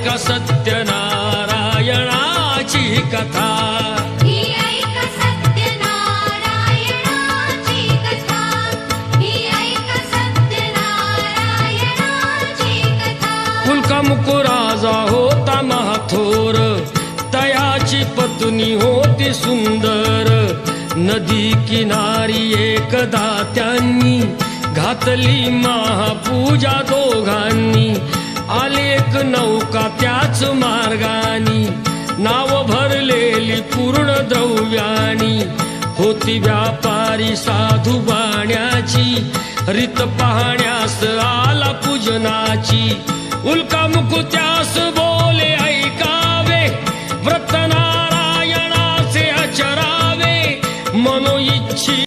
ऐका सत्यनारायणाची कथा. मुकुराजा होता महाथोर. तयाची पत्नी होती सुंदर. नदी किनारी एकदा त्यांनी घातली महापूजा दोघांनी. का त्याच मार्गानी? नाव भरलेली पूर्ण द्रव्यानी होती व्यापारी साधू बाण्याची रित पाहण्यास आला पूजनाची. उल्का मुकुत्यास बोले ऐकावे व्रतनारायणाचे मनो मनोइच्छी